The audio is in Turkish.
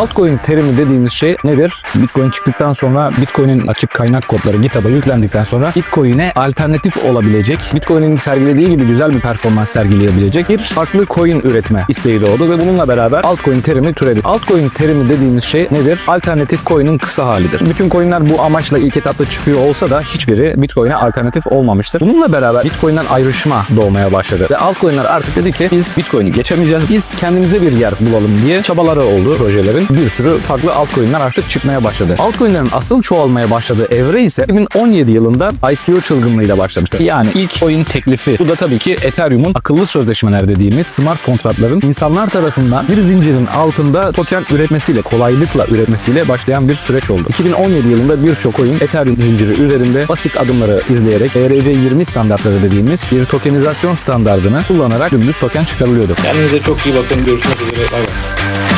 Altcoin terimi dediğimiz şey nedir? Bitcoin çıktıktan sonra Bitcoin'in açık kaynak kodları GitHub'a yüklendikten sonra Bitcoin'e alternatif olabilecek, Bitcoin'in sergilediği gibi güzel bir performans sergileyebilecek bir farklı coin üretme isteği doğdu ve bununla beraber altcoin terimi türedi. Altcoin terimi dediğimiz şey nedir? Alternatif coin'in kısa halidir. Bütün coin'ler bu amaçla ilk etapta çıkıyor olsa da hiçbiri Bitcoin'e alternatif olmamıştır. Bununla beraber Bitcoin'den ayrışma doğmaya başladı ve altcoin'ler artık dedi ki biz Bitcoin'i geçemeyeceğiz. Biz kendimize bir yer bulalım diye çabaları oldu projelerin. Bir sürü farklı altcoin'ler artık çıkmaya başladı. Altcoin'lerin asıl çoğalmaya başladığı evre ise 2017 yılında ICO çılgınlığıyla başlamıştı. Yani ilk coin teklifi. Bu da tabii ki Ethereum'un akıllı sözleşmeler dediğimiz smart kontratların insanlar tarafından bir zincirin altında token üretmesiyle, kolaylıkla üretmesiyle başlayan bir süreç oldu. 2017 yılında birçok coin Ethereum zinciri üzerinde basit adımları izleyerek ERC20 standartları dediğimiz bir tokenizasyon standardını kullanarak dümdüz token çıkarılıyordu. Kendinize çok iyi bakın. Görüşmek üzere. Bay bay.